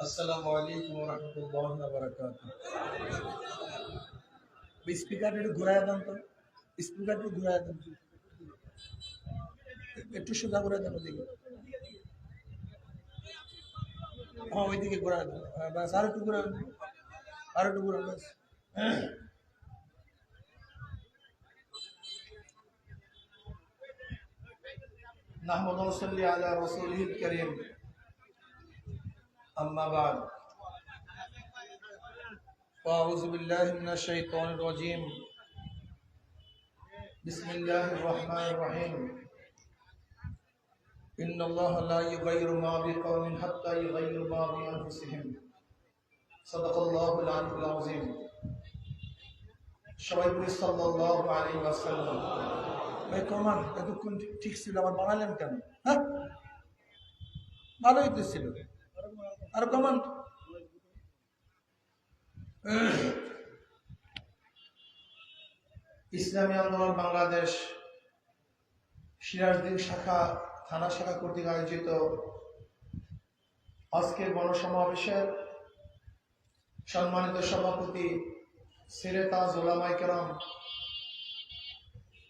আসসালামু আলাইকুম রহমতুল্লাহ বারাকাত স্পিকার একটু ঘুরায় দেন তো স্পিকার একটু ঘুরায় দেন একটু সোজা করে দেন ওদিকে হ্যাঁ ওইদিকে ঘুরায় দেন হ্যাঁ ব্যাস আর একটু ঘুরায় দেন আর একটু ঘুরায় ব্যাস نحمد ونصلي على رسوله الكريم أما بعد فأعوذ بالله من الشيطان الرجيم بسم الله الرحمن الرحيم إن الله لا يغير ما بقوم حتى يغيروا ما بأنفسهم صدق الله العلي العظيم সবাই সাল্লাল্লাহু আলাইহি ওয়াসাল্লাম ভাই কমান এতক্ষণ ঠিক ছিল আবার বানালেন কেন হ্যাঁ ভালোই তো ছিল আর কমান ইসলামী আন্দোলন বাংলাদেশ সিরাজদিন শাখা থানা শাখা কর্তৃক আয়োজিত আজকের গণসমাবেশের সম্মানিত সভাপতি সিরেতাজ ওলামাই কেরাম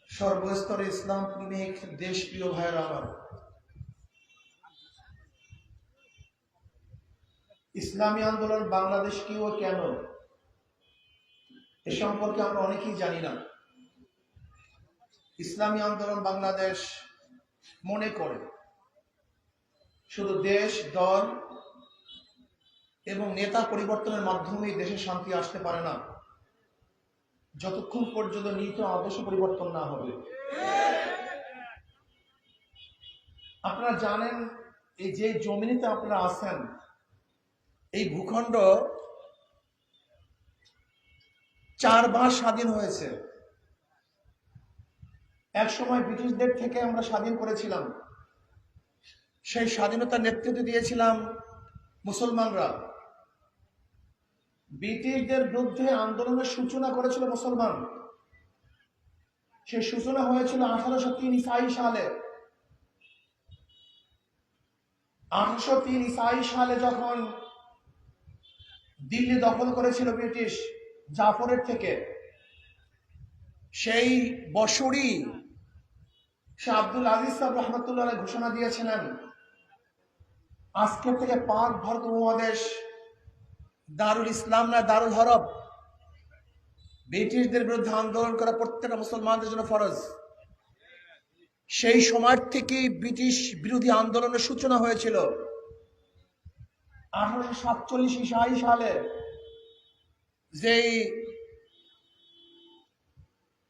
সর্বস্তরে ইসলাম প্রেমিক দেশপ্রিয় ভাইয়ের আমার ইসলামী আন্দোলন বাংলাদেশ কি ও কেন? এ সম্পর্কে আমরা অনেকেই জানি না। ইসলামী আন্দোলন বাংলাদেশ মনে করে। শুধু দেশ, দল এবং নেতা পরিবর্তনের মাধ্যমেই দেশে শান্তি আসতে পারে না। যতক্ষণ পর্যন্ত নীত আদর্শ পরিবর্তন না হবে। আপনারা জানেন, এই যে জমিনিতে আপনারা আছেন এই ভূখণ্ড চারবার স্বাধীন হয়েছে। এক সময় ব্রিটিশদের থেকে আমরা স্বাধীন করেছিলাম। সেই স্বাধীনতার নেতৃত্ব দিয়েছিলাম মুসলমানরা। ব্রিটিশদের বিরুদ্ধে আন্দোলনের সূচনা করেছিল মুসলমান। সেই সূচনা হয়েছিল আঠারোশো তিন ইসাই সালে। আঠারোশো তিন ইসাই সালে যখন দিল্লি দখল করেছিল ব্রিটিশ জাফরের থেকে। সেই বছরই শাহ আব্দুল আজিজ সাহেব রহমতুল্লাহ ঘোষণা দিয়েছিলেন, আজকের থেকে পাক ভারত উপমহাদেশ দারুল ইসলাম না দারুল হরব? ব্রিটিশদের বিরুদ্ধে আন্দোলন করা প্রত্যেকটা মুসলমানদের জন্য ফরজ। সেই সময় থেকে ব্রিটিশ বিরোধী আন্দোলনের সূচনা হয়েছিল। আঠারোশো সাতচল্লিশ ইসাই সালে যেই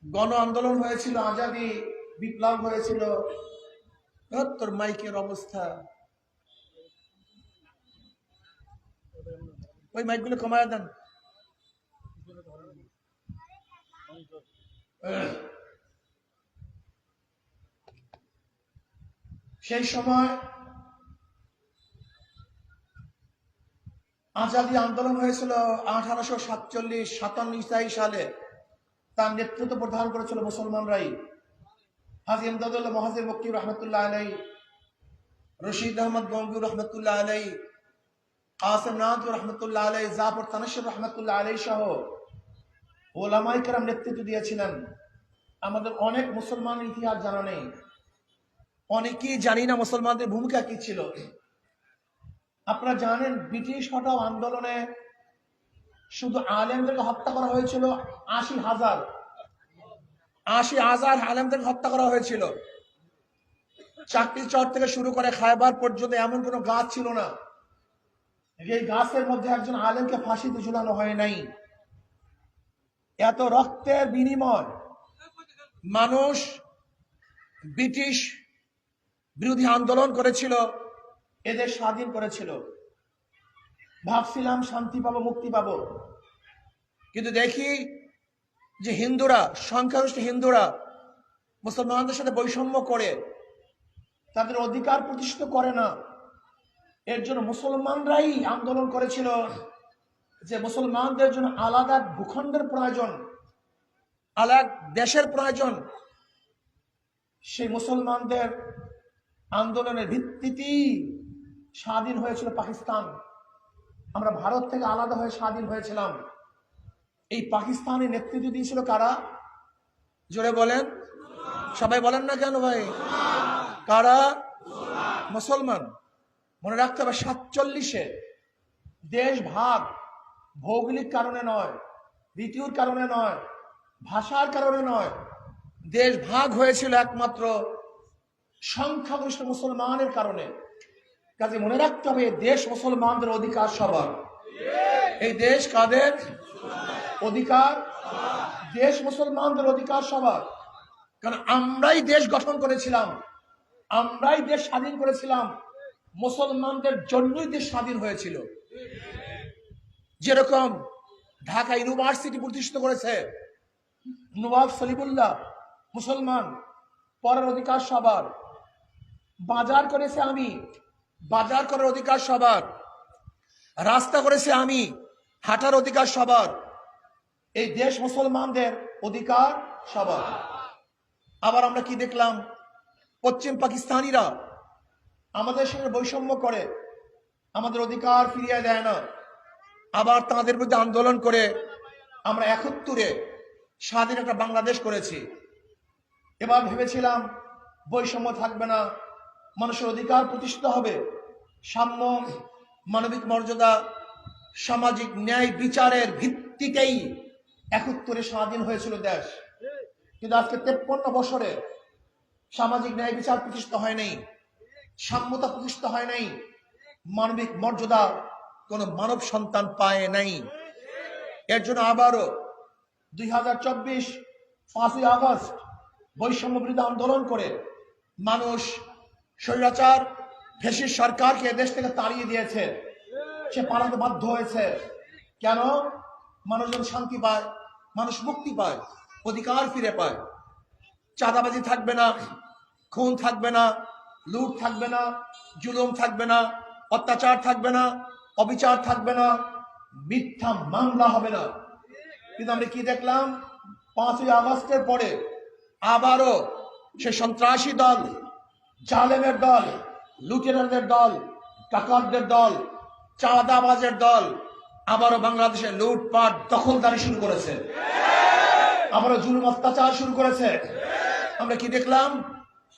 গণ আন্দোলন হয়েছিল, আজাদি বিপ্লব হয়েছিল ধর তোর মাইকের অবস্থা। ওই মাইকগুলো কমায় দেন। সেই সময় আজাদি আন্দোলন হয়েছিল আঠারোশো সাতচল্লিশ সাতান্ন ইসাই সালে। তার নেতৃত্ব প্রদান করেছিল মুসলমানরাই। হাজি আমদাদুল্লাহ মহাজির মক্কি রহমতুল্লাহ আলাই রশিদ আহমদ গঙ্গুর রহমতুল্লাহ আলাই কাসেম নাদ রহমতুল্লাহ আলাই জাফর তানসর রহমতুল্লাহ আলাই সহ ওলামাই কারাম নেতৃত্ব দিয়েছিলেন। আমাদের অনেক মুসলমান ইতিহাস জানা নেই। অনেকেই জানি না মুসলমানদের ভূমিকা কি ছিল। আপনারা জানেন, ব্রিটিশ হটাও আন্দোলনে শুধু আলেমদেরকে হত্যা করা হয়েছিল আশি হাজার। আশি হাজার আলেমদেরকে হত্যা করা হয়েছিল। চাকরি চর থেকে শুরু করে খায়বার পর্যন্ত এমন কোনো গাছ ছিল না। এই গাছের মধ্যে একজন আলেমকে ফাঁসিতে ঝুলানো হয় নাই। এত রক্তের বিনিময় মানুষ ব্রিটিশ বিরোধী আন্দোলন করেছিল। এদের স্বাধীন করেছিল। ভাবছিলাম শান্তি পাবো, মুক্তি পাবো। কিন্তু দেখি যে হিন্দুরা, সংখ্যাগরিষ্ঠ হিন্দুরা মুসলমানদের সাথে বৈষম্য করে, তাদের অধিকার প্রতিষ্ঠিত করে না। এর জন্য মুসলমানরাই আন্দোলন করেছিল যে মুসলমানদের জন্য আলাদা ভূখণ্ডের প্রয়োজন, আলাদা দেশের প্রয়োজন। সেই মুসলমানদের আন্দোলনের ভিত্তিতেই স্বাধীন হয়েছিল পাকিস্তান। আমরা ভারত থেকে আলাদা হয়ে স্বাধীন হয়েছিলাম। এই পাকিস্তানের নেতৃত্ব দিয়েছিল কারা? জোরে বলেন। সবাই বলেন না কেন ভাই? কারা? মুসলমান। মনে রাখতে হবে, সাতচল্লিশে দেশ ভাগ ভৌগোলিক কারণে নয় ঋতুর কারণে নয়, ভাষার কারণে নয়। দেশ ভাগ হয়েছিল একমাত্র সংখ্যাগরিষ্ঠ মুসলমানের কারণে। কাজে মনে রাখতে হবে দেশ মুসলমানদের অধিকার সবার। এই দেশ কাদের? অধিকার? দেশ মুসলমানদের অধিকার সবার। কারণ আমরাই দেশ গঠন করেছিলাম, আমরাই দেশ স্বাধীন করেছিলাম, মুসলমানদের জন্যই দেশ স্বাধীন হয়েছিল। যেরকম ঢাকা ইউনিভার্সিটি প্রতিষ্ঠিত করেছে নবাব সলিমুল্লাহ, মুসলমান, পরের অধিকার সবার। বাজার করেছে আমি বাজার করার অধিকার সবার, রাস্তা করেছে আমি, হাঁটার অধিকার সবার, এই দেশ মুসলমানদের অধিকার সবার। আবার আমরা কি দেখলাম? পশ্চিম পাকিস্তানিরা আমাদের সঙ্গে বৈষম্য করে, আমাদের অধিকার ফিরিয়ে দেয় না। আবার তাদের বিরুদ্ধে আন্দোলন করে আমরা একত্তরে স্বাধীন একটা বাংলাদেশ করেছি। এবার ভেবেছিলাম বৈষম্য থাকবে না মানুষের অধিকার প্রতিষ্ঠিত হবে। সাম্য, মানবিক মর্যাদা, সামাজিক ন্যায় বিচারের ভিত্তিতেই একত্তরে স্বাধীন হয়েছিল দেশ। কিন্তু আজকে তেপ্পন্ন বছরে সামাজিক ন্যায় বিচার প্রতিষ্ঠিত হয় নাই, সাম্যতা প্রতিষ্ঠিত হয় নাই, মানবিক মর্যাদা কোনো মানব সন্তান পায় নাই। এর জন্য আবারও দুই হাজার চব্বিশ পাঁচই আগস্ট বৈষম্য বিরোধী আন্দোলন করে মানুষ স্বৈরাচার ফেসির সরকারকে দেশ থেকে তাড়িয়ে দিয়েছে। সে পালাতে বাধ্য হয়েছে। কেন? মানুষজন শান্তি পায়, মানুষ মুক্তি পায়, অধিকার ফিরে পায়। চাঁদাবাজি থাকবে না, খুন থাকবে না, লুট থাকবে না, জুলুম থাকবে না, অত্যাচার থাকবে না, অবিচার থাকবে না, মিথ্যা মামলা হবে না। কিন্তু আমরা কি দেখলাম? পাঁচই আগস্টের পরে আবারও সে সন্ত্রাসী দল জালেমের দল লুটেরারদের দল টাকারদের দল, চাঁদাবাজের দল আবারও বাংলাদেশে লুটপাট দখলদারি শুরু করেছে। আবারও জুলুম অত্যাচার শুরু করেছে। আমরা কি দেখলাম?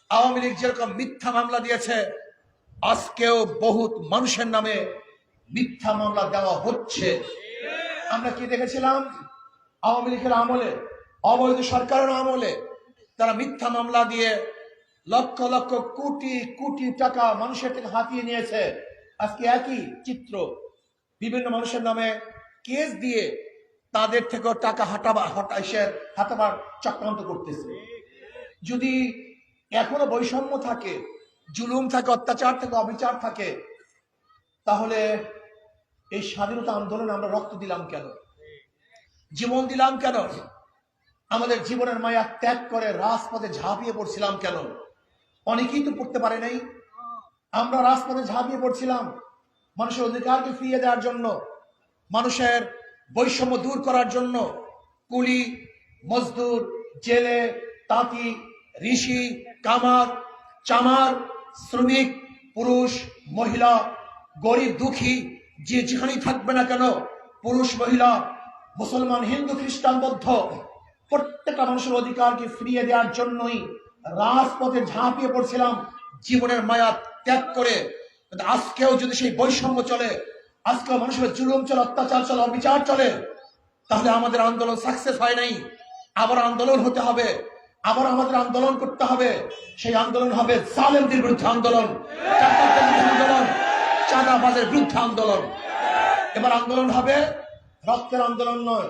আওয়ামী লীগ যেরকম মিথ্যা মামলা দিয়েছে, আজকেও বহুত মানুষের নামে মিথ্যা মামলা দেওয়া হচ্ছে। আমরা কি দেখেছিলাম? আওয়ামী লীগের আমলে, অবৈধ সরকারের আমলে তারা মিথ্যা মামলা দিয়ে লক্ষ লক্ষ কোটি কোটি টাকা মানুষের থেকে হাতিয়ে নিয়েছে। আজকে একই চিত্র। বিভিন্ন মানুষের নামে কেস দিয়ে তাদের থেকেও টাকা হাঁটাবা হটাইসের হাতাবার চক্রান্ত করতেছে। যদি এখনও বৈষম্য থাকে, জুলুম থাকে, অত্যাচার থাকে, অবিচার থাকে, তাহলে এই স্বাধীনতা আন্দোলনে আমরা রক্ত দিলাম কেন? জীবন দিলাম কেন? আমাদের জীবনের মায়া ত্যাগ করে রাজপথে ঝাঁপিয়ে পড়ছিলাম কেন? অনেকেই তো পড়তে পারে নাই। আমরা রাজপথে ঝাঁপিয়ে পড়ছিলাম মানুষের অধিকারকে ফিরিয়ে দেওয়ার জন্য, মানুষের বৈষম্য দূর করার জন্য। কুলি, মজদুর, জেলে, তাঁতি, ঋষি, কামার, চামার, শ্রমিক, পুরুষ, মহিলা, গরিব, দুঃখী, যে যেখানেই থাকবে না কেন, পুরুষ, মহিলা, মুসলমান, হিন্দু, খ্রিস্টান, বৌদ্ধ, প্রত্যেকটা মানুষের অধিকারকে ফিরিয়ে দেওয়ার জন্যই রাজপথে ঝাঁপিয়ে পড়ছিলাম। জীবনের মায়া ত্যাগ করে। আজকেও যদি সেই বৈষম্য চলে, আজকেও মানুষের জুলুম চলে, অত্যাচার চলে, অবিচার চলে, তাহলে আমাদের আন্দোলন সাকসেস হয় নাই। আবার আন্দোলন হতে হবে। আবার আমাদের আন্দোলন করতে হবে। সেই আন্দোলন হবে জালেমদের বিরুদ্ধে আন্দোলন আন্দোলন, চাঁদাবাজের বিরুদ্ধে আন্দোলন। এবার আন্দোলন হবে রক্তের আন্দোলন নয়,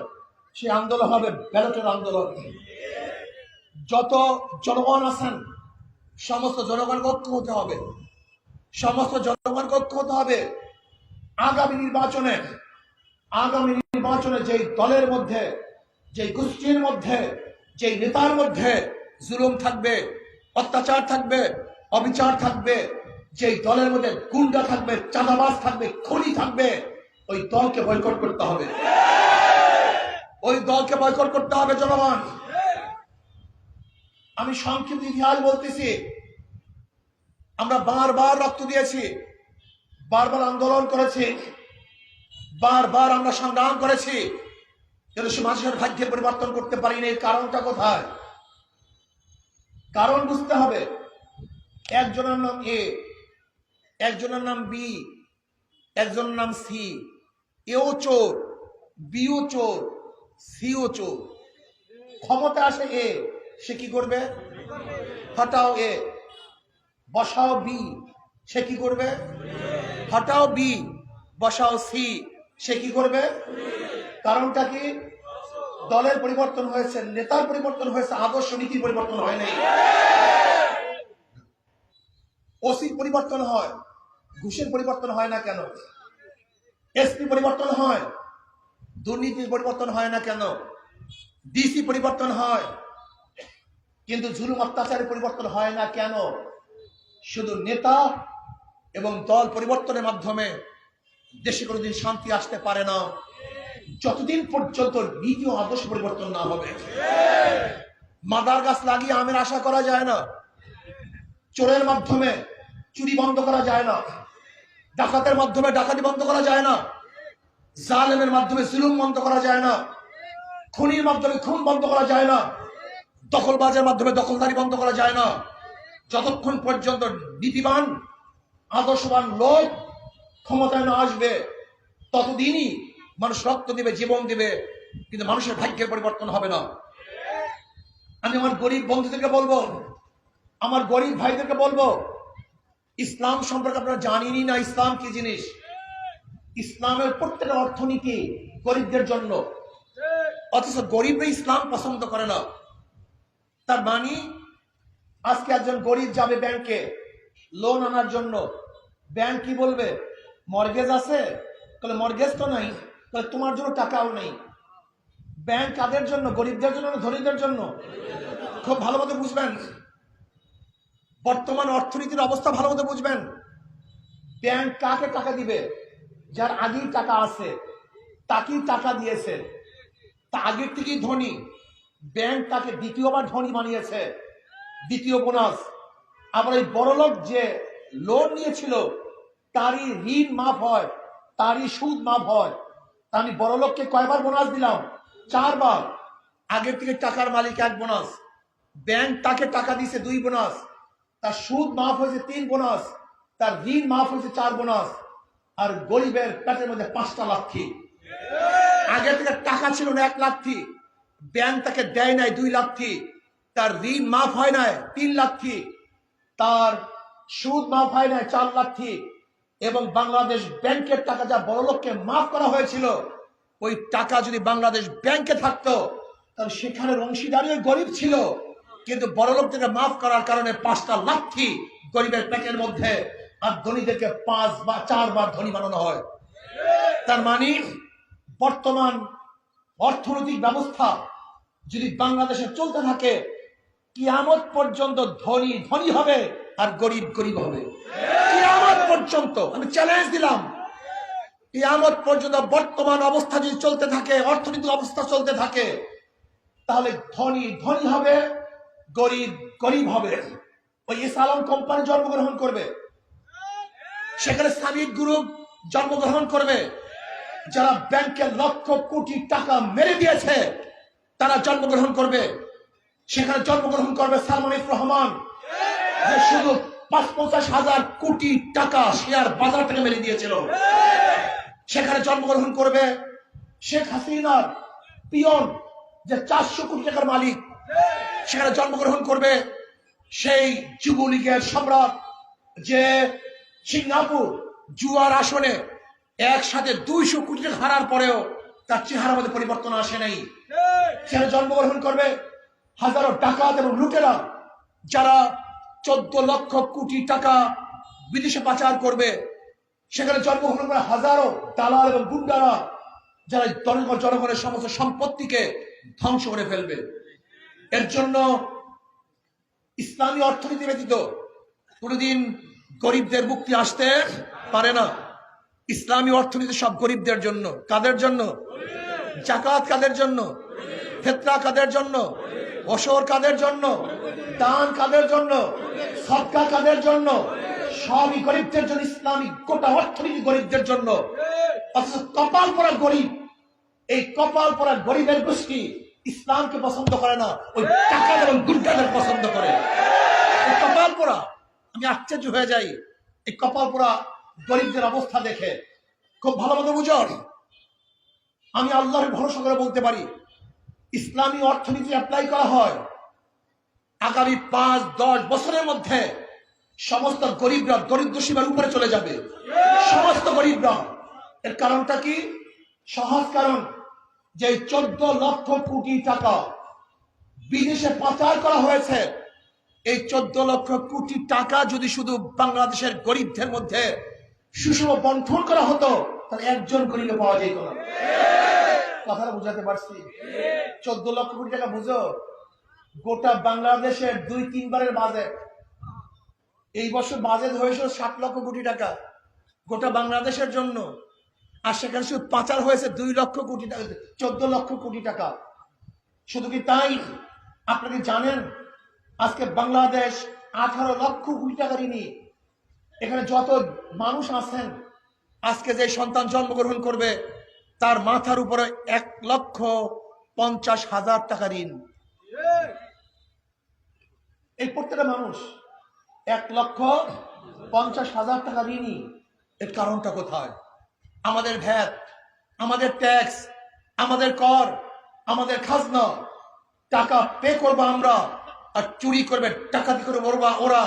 সেই আন্দোলন হবে ব্যালটের আন্দোলন। যত জনগণ আছেন, সমস্ত জনগণকে ঐক্য হতে হবে। সমস্ত জনগণকে ঐক্য হতে হবে। আগামী নির্বাচনে আগামী নির্বাচনে যেই দলের মধ্যে, যেই গোষ্ঠীর মধ্যে, যেই নেতার মধ্যে জুলুম থাকবে, অত্যাচার থাকবে, অবিচার থাকবে, যেই দলের মধ্যে গুন্ডা থাকবে, চাঁদাবাজ থাকবে, খনি থাকবে, ওই দলকে বয়কট করতে হবে। ওই দলকে বয়কট করতে হবে জনগণ। আমি সংক্ষিপ্ত ইতিহাস বলতেছি। আমরা বারবার রক্ত দিয়েছি, বারবার আন্দোলন করেছি, বারবার আমরা সংগ্রাম করেছি কিন্তু সে মানুষের ভাগ্যের পরিবর্তন করতে পারিনি এর কারণটা কোথায়? কারণ বুঝতে হবে, একজনের নাম এ, একজনের নাম বি, একজনের নাম সি। এও চোর, বিও চোর, সিও চোর। ক্ষমতা আসে এ। সে কি করবে? হটাও এ। বসাও বি। সে কি করবে? হটাও বি। বসাও সি। সে কি করবে? কারণটা কি? দলের পরিবর্তন হয়েছে, নেতার পরিবর্তন হয়েছে, আদর্শ নীতির পরিবর্তন হয় নাই। ওসির পরিবর্তন হয়, ঘুষের পরিবর্তন হয় না কেন? এসপি পরিবর্তন হয়, দুর্নীতির পরিবর্তন হয় না কেন? ডিসি পরিবর্তন হয় কিন্তু জুলুম অত্যাচারের পরিবর্তন হয় না কেন? শুধু নেতা এবং দল পরিবর্তনের মাধ্যমে দেশে কোনোদিন শান্তি আসতে পারে না। যতদিন পর্যন্ত নীতি আদর্শ পরিবর্তন না হবে। মাদার গাছ লাগিয়ে আমের আশা করা যায় না। চোরের মাধ্যমে চুরি বন্ধ করা যায় না। ডাকাতের মাধ্যমে ডাকাতি বন্ধ করা যায় না। জালেমের মাধ্যমে জুলুম বন্ধ করা যায় না। খুনির মাধ্যমে খুন বন্ধ করা যায় না। দখলবাজের মাধ্যমে দখলদারি বন্ধ করা যায় না। যতক্ষণ পর্যন্ত নীতিবান, আদর্শবান লোক ক্ষমতায় না আসবে, ততদিনই মানুষ রক্ত দিবে, জীবন দিবে, কিন্তু মানুষের ভাগ্যের পরিবর্তন হবে না। আমি আমার গরিব বন্ধুদেরকে বলব, আমার গরিব ভাইদেরকে বলব, ইসলাম সম্পর্কে আপনারা জানেনই না ইসলাম কি জিনিস? ইসলামের প্রত্যেকটা অর্থনীতি গরিবদের জন্য। অথচ গরিবরা ইসলাম পছন্দ করে না। তার মানে আজকে একজন গরিব যাবে ব্যাংকে লোন আনার জন্য। ব্যাংক কি বলবে? মর্গেজ আছে? তাহলে মর্গেজ তো নাই, তাহলে তোমার জন্য টাকাও নেই। ব্যাংক কাদের জন্য? গরিবদের জন্য ধনীদের জন্য? খুব ভালো মতো বুঝবেন। বর্তমান অর্থনীতির অবস্থা ভালো মতো বুঝবেন। ব্যাংক কাকে টাকা দিবে? যার আগেই টাকা আছে, তাকেই টাকা দিয়েছে। তা আগের থেকেই ধনী। ব্যাংক তাকে দ্বিতীয়বার ধনী বানিয়েছে। দ্বিতীয় বোনাস। আবার এই বড়লোক যে লোন নিয়েছিল, তারই ঋণ মাফ হয়, তারই সুদ মাফ হয়। তা আমি বড়লোককে কয়বার বোনাস দিলাম? চারবার। আগের থেকে টাকার মালিক এক বোনাস। ব্যাংক তাকে টাকা দিছে দুই বোনাস। তার সুদ মাফ হয়েছে তিন বোনাস। তার ঋণ মাফ হয়েছে চার বোনাস। আর গরিবের পেটের মধ্যে পাঁচটা লাথি। আগে থেকে টাকা ছিল না, এক লাথি। ব্যাংক তাকে দেয় নাই দুই লাথি তার ঋণ মাফ হয় নাই, তিন লাথি তার সুদ মাফ হয় নাই, চার লাথি এবং বাংলাদেশ ব্যাংকের টাকা যা বড় লোককে মাফ করা হয়েছিল, ওই টাকা যদি বাংলাদেশ ব্যাংকে থাকতো, তাহলে সেখানের অংশীদারিও গরিব ছিল। কিন্তু বড় লোকদেরকে মাফ করার কারণে পাঁচটা লাথি গরিবের পেটের মধ্যে আর ধনীদেরকে পাঁচ বা চারবার ধনী বানানো হয়। তার মানে বর্তমান অর্থনৈতিক ব্যবস্থা যদি বাংলাদেশে চলতে থাকে, কিয়ামত পর্যন্ত ধনী ধনী হবে আর গরিব গরিব হবে। কিয়ামত পর্যন্ত, আমি চ্যালেঞ্জ দিলাম। কিয়ামত পর্যন্ত বর্তমান অবস্থা যদি চলতে থাকে, অর্থনৈতিক অবস্থা চলতে থাকে, তাহলে ধনী ধনী হবে, গরিব গরিব হবে। ওই এস আলম কোম্পানি জন্মগ্রহণ করবে। সেখানে শ্রমিক গ্রুপ জন্মগ্রহণ করবে। যারা ব্যাংকে লক্ষ কোটি টাকা মেরে দিয়েছে তারা জন্মগ্রহণ করবে। সেখানে জন্মগ্রহণ করবে সালমান এফ রহমান। যে শুধু পাঁচ পঞ্চাশ হাজার কোটি টাকা শেয়ার বাজার থেকে মেরে দিয়েছিল। সেখানে জন্মগ্রহণ করবে শেখ হাসিনার পিয়ন, যে চারশো কোটি টাকার মালিক। সেখানে জন্মগ্রহণ করবে সেই যুবলীগের সম্রাট, যে সিঙ্গাপুর জুয়ার আসনে একসাথে দুইশো কোটি টাকা হারার পরেও তার চেহারা মধ্যে পরিবর্তন আসে নাই। সেখানে জন্মগ্রহণ করবে হাজারো ডাকাত এবং লুটেরা যারা চোদ্দ লক্ষ কোটি টাকা বিদেশে পাচার করবে। সেখানে জন্মগ্রহণ করে হাজারো দালাল এবং গুন্ডারা যারা জনগণ জনগণের সমস্ত সম্পত্তিকে ধ্বংস করে ফেলবে। এর জন্য ইসলামী অর্থনীতি ব্যতীত কোনোদিন গরিবদের মুক্তি আসতে পারে না। ইসলামী অর্থনীতি সব গরিবদের জন্য। কাদের জন্য? জাকাত কাদের জন্য? ফেতরা কাদের জন্য? অসর কাদের জন্য? দান কাদের জন্য? সৎকা কাদের জন্য? সবই গরিবদের জন্য, ইসলামী গোটা অর্থনীতি গরিবদের জন্য। অথচ কপাল পরা গরিব, এই কপাল পরা গরিবের গোষ্ঠী ইসলামকে পছন্দ করে না, ওই টাকা এবং গুন্ডাদের পছন্দ করে। কপাল পোড়া আমি আশ্চর্য হয়ে যাই, এই কপাল পোড়া গরিবদের অবস্থা দেখে খুব ভালো মতো বুঝো আমি আল্লাহর ভরসা করে বলতে পারি, ইসলামী অর্থনীতি অ্যাপ্লাই করা হয়। আগামী পাঁচ, দশ বছরের মধ্যে সমস্ত গরিবরা দরিদ্র সীমার উপরে চলে যাবে। সমস্ত গরিবরা। এর কারণটা কি? সহজ কারণ যে চোদ্দ লক্ষ কোটি টাকা বিদেশে পাচার করা হয়েছে। এই চোদ্দ লক্ষ কোটি টাকা যদি শুধু বাংলাদেশের গরিবদের মধ্যে সুষম বন্টন করা হতো, তাহলে একজন গরিবে পাওয়া যেত না। কথাটা বুঝাতে পারছি? চোদ্দ লক্ষ কোটি টাকা বুঝো? গোটা বাংলাদেশের দুই তিনবারের বাজেট এই বছর বাজেট হয়েছিল ষাট লক্ষ কোটি টাকা। গোটা বাংলাদেশের জন্য। আর সেখানে শুধু পাচার হয়েছে দুই লক্ষ কোটি টাকা, চোদ্দ লক্ষ কোটি টাকা। শুধু কি তাই? আপনাকে জানেন? আজকে বাংলাদেশ আঠারো লক্ষ কোটি টাকা ঋণী এখানে যত মানুষ আছেন, আজকে যে সন্তান জন্মগ্রহণ করবে, তার মাথার উপরে এক লক্ষ পঞ্চাশ হাজার টাকা ঋণ। এই প্রত্যেকটা মানুষ এক লক্ষ পঞ্চাশ হাজার টাকা ঋণই। এর কারণটা কোথায়? আমাদের ভ্যাট, আমাদের ট্যাক্স, আমাদের কর, আমাদের খাজনা, টাকা পে করব আমরা, আর চুরি করবে টাকাতি করে ওরা ওরা,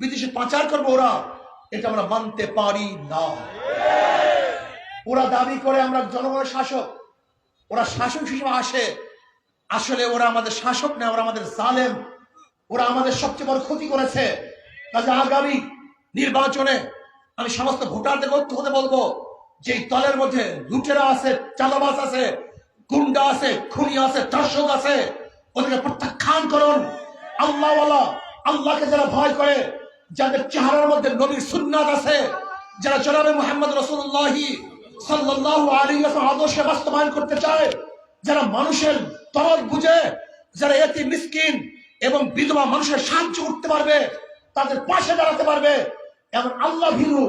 বিদেশে পাচার করবে ওরা এটা আমরা মানতে পারি না। ওরা দাবি করে আমরা জনগণের শাসক। ওরা শাসক হিসেবে আসে। আসলে ওরা আমাদের শাসক না, ওরা আমাদের জালেম। ওরা আমাদের সবচেয়ে বড় ক্ষতি করেছে। কাজে আগামী নির্বাচনে আমি সমস্ত ভোটারদের ঐক্য হতে বলব। যে দলের মধ্যে লুটেরা আছে চালাবাস আছে, গুন্ডা আছে, খুনি আছে দর্শক আছে, ওদেরকে প্রত্যাখ্যান করুন। আল্লাহওয়ালা আল্লাহকে যারা ভয় করে যাদের চেহারার মধ্যে নবীর সুন্নাত আছে, যারা জনাবে মোহাম্মদ রসুল্লাহি সাল্লাহ আলী আদর্শে বাস্তবায়ন করতে চায়, যারা মানুষের দরদ বুঝে, যারা এতে মিসকিন এবং বিধবা মানুষের সাহায্য করতে পারবে, তাদের পাশে দাঁড়াতে পারবে এবং আল্লাহ ভীরু,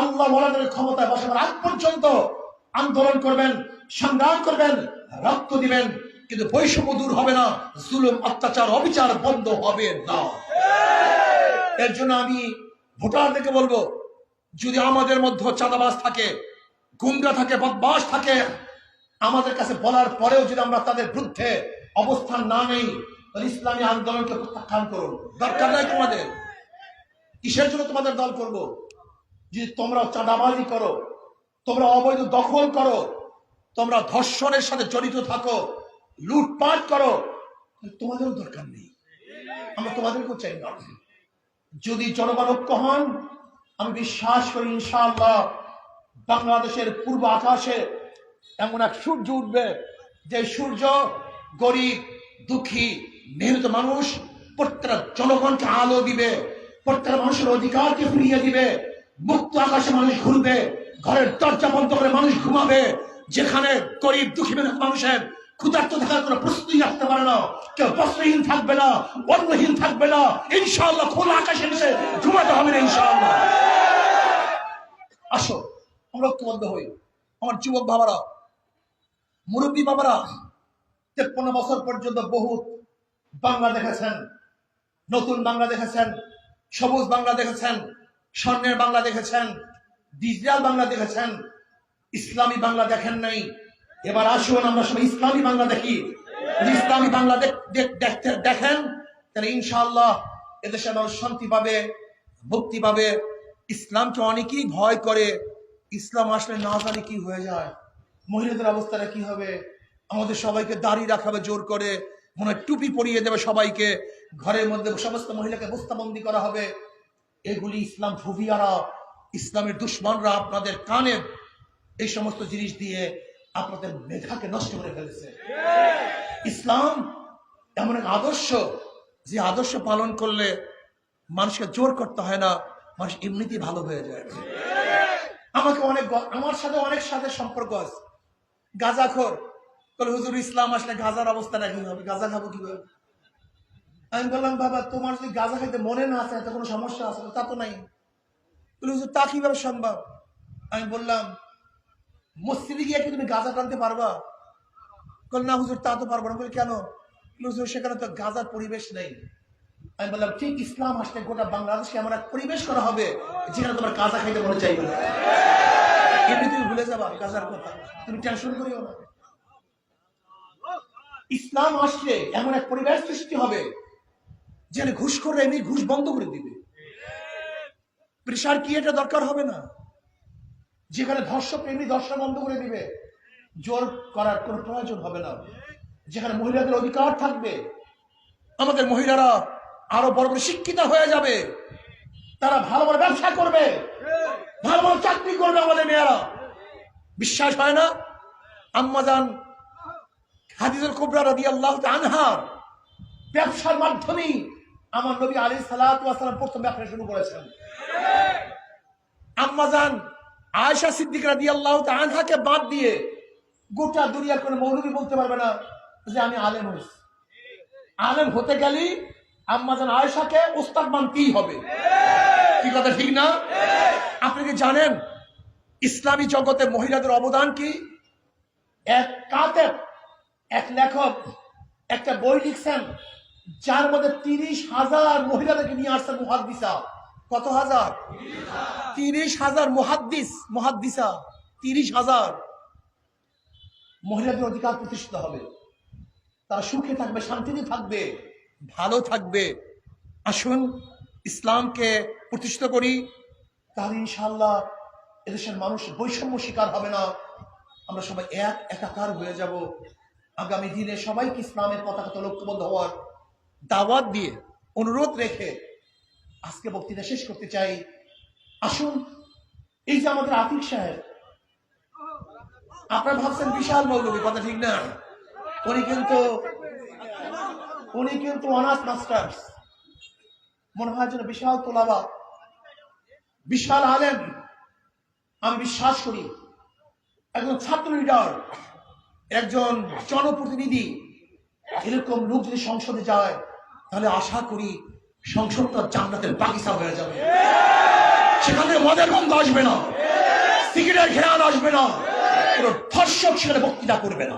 আল্লাহ মরাদের ক্ষমতায় বসানোর আগ পর্যন্ত আন্দোলন করবেন, সংগ্রাম করবেন, রক্ত দিবেন, কিন্তু বৈষম্য দূর হবে না, জুলুম, অত্যাচার, অবিচার বন্ধ হবে না। এর জন্য আমি ভোটারদেরকে বলব, যদি আমাদের মধ্যে চাঁদাবাজ থাকে গুন্ডা থাকে বদমাস থাকে, আমাদের কাছে বলার পরেও যদি আমরা তাদের বিরুদ্ধে অবস্থান না নেই, তাহলে ইসলামী আন্দোলনকে প্রত্যাখ্যান করুন। দরকার নাই তোমাদের। কিসের জন্য তোমাদের দল করব? যদি তোমরা চাঁদাবাজি করো, তোমরা অবৈধ দখল করো, তোমরা ধর্ষণের সাথে জড়িত থাকো, লুটপাট করো তোমাদেরও দরকার নেই। আমরা তোমাদেরকেও চাই না। যদি জনগণ ঐক্য হন, আমি বিশ্বাস করি ইনশাআল্লাহ বাংলাদেশের পূর্ব আকাশে এমন এক সূর্য উঠবে, যে সূর্য গরিব, দুঃখী মেহনত মানুষ প্রত্যেক জনগণকে আলো দিবে, প্রত্যেকটা মানুষের অধিকারকে ফিরিয়ে দিবে, মুক্ত আকাশে মানুষ ঘুরবে, ঘরের দরজা বন্ধ করে মানুষ ঘুমাবে, যেখানে গরিব, দুঃখী মানুষের ক্ষুধার্ত থাকার কোনো প্রস্তুতি রাখতে পারে না। কেউ বস্ত্রহীন থাকবে না, অন্নহীন থাকবে না। ইনশাআল্লাহ খোলা আকাশে এসে ঘুমাতে হবে না ইনশাআল্লাহ। আসো, আমরা ঐক্যবদ্ধ হই। আমার যুবক বাবারা, মুরব্বী বাবারা, তেপ্পন্ন বছর পর্যন্ত বহুত বাংলা দেখেছেন, নতুন বাংলা দেখেছেন, সবুজ বাংলা দেখেছেন, স্বর্ণের বাংলা দেখেছেন, ডিজিটাল বাংলা দেখেছেন, ইসলামী বাংলা দেখেন নাই। এবার আসুন, আমরা সবাই ইসলামী বাংলা দেখি। যদি ইসলামী বাংলা দেখ- দেখ- দেখতে দেখেন, তাহলে ইনশাআল্লাহ এদেশে মানুষ শান্তি পাবে, মুক্তি পাবে। ইসলামকে অনেকেই ভয় করে, ইসলাম আসলে না জানি কি হয়ে যায়। মহিলাদের অবস্থাটা কি হবে? আমাদের সবাইকে দাড়ি রাখাবে, জোর করে। মনে টুপি পরিয়ে দেবে সবাইকে। ঘরের মধ্যে সমস্ত মহিলাকে বস্তাবন্দি করা হবে। এগুলি ইসলাম ফুফিয়ারা ইসলামের দুশ্মনরা আপনাদের কানে এই সমস্ত জিনিস দিয়ে আপনাদের মেধাকে নষ্ট করে ফেলেছে। ইসলাম এমন এক আদর্শ যে আদর্শ পালন করলে মানুষকে জোর করতে হয় না মানুষ এমনিতেই ভালো হয়ে যায়। আমাকে অনেক আমার সাথে অনেক সাথে সম্পর্ক আছে। গাজাখোর বলে হুজুর ইসলাম আসলে গাজার অবস্থা নাকি হবে গাজা খাব কীভাবে? আমি বললাম বাবা তোমার যদি গাজা খাইতে মনে না আছে তো কোনো সমস্যা আছে তা তো নাই। বলে হুজুর তা কীভাবে সম্ভব? আমি বললাম মসজিদে গিয়ে কি তুমি গাঁজা টানতে পারবা? বল না, হুজুর তা তো পারব না। বলে, কেন? হুজুর সেখানে তো গাঁজার পরিবেশ নেই। আমি বললাম, ঠিক, ইসলাম আসলে গোটা বাংলাদেশকে এমন এক পরিবেশ করা হবে যেখানে তোমার গাঁজা খাইতে মনে চাইবে না। এমনি তুমি ভুলে যাবা গাঁজার কথা। তুমি টেনশন করিও না। ইসলাম আসলে এমন এক পরিবেশ সৃষ্টি হবে যেখানে ঘুষ করে এমনি ঘুষ বন্ধ করে দিবে। প্রেশার কি এটা দরকার হবে না। যেখানে ধর্ষক এমনি ধর্ষণ বন্ধ করে দিবে, জোর করার কোনো প্রয়োজন হবে না। যেখানে মহিলাদের অধিকার থাকবে, আমাদের মহিলারা আরও বড় বড় শিক্ষিত হয়ে যাবে। তারা ভালো ভালো ব্যবসা করবে, ভালো ভালো চাকরি করবে আমাদের মেয়েরা। বিশ্বাস হয় না? আম্মাজান হাদিজুল কুবরা রবি আল্লাহ আনহার ব্যবসার মাধ্যমেই আমার নবী আলী সালাম প্রথম ব্যবসা শুরু করেছেন। আম্মাজান আয়েশা সিদ্দিক রাদি আল্লাহ আনহাকে বাদ দিয়ে গোটা দুনিয়ার কোনো মৌলবী বলতে পারবে না যে আমি আলেম হয়েছি। আলেম হতে গেলে আম্মাজান আয়েশাকে ওস্তাদ মানতেই হবে। কি কথা ঠিক না? আপনি কি জানেন ইসলামী জগতে মহিলাদের অবদান কি? এক কাতেব, এক লেখক, একটা বই লিখছেন, যার মধ্যে তিরিশ হাজার মহিলাদেরকে নিয়ে আসছেন মুহাদ্দিসা। কত হাজার? তিরিশ হাজার মুহাদ্দিস, মুহাদ্দিসা, তিরিশ হাজার। মহিলাদের অধিকার প্রতিষ্ঠিত হবে। তারা সুখে থাকবে, শান্তিতে থাকবে, ভালো থাকবে। আসুন ইসলামকে প্রতিষ্ঠিত করি, তাহলে ইনশাল্লাহ এদেশের মানুষ বৈষম্য শিকার হবে না। আমরা সবাই এক, একাকার হয়ে যাব। আগামী দিনে সবাইকে ইসলামের পতাকাতে লক্ষ্যবদ্ধ হওয়ার দাওয়াত দিয়ে অনুরোধ রেখে আজকে বক্তৃতা শেষ করতে চাই। আসুন, এই যে আমাদের আতিক সাহেব, আপনারা ভাবছেন বিশাল মৌলবী কথা ঠিক না। উনি কিন্তু উনি কিন্তু অনার্স মাস্টার্স। মনে হয় যেন বিশাল তোলাবা, বিশাল আলেম। আমি বিশ্বাস করি, একজন ছাত্র লিডার একজন জনপ্রতিনিধি, এরকম লোক যদি সংসদে যায়, তাহলে আশা করি সংসদটা জান্নাতের বাগিচা হয়ে যাবে। সেখানে মদের গন্ধ আসবে না। সিগারেট ঘেরান আসবে না। কোনো ধর্ষক সেখানে বক্তৃতা করবে না।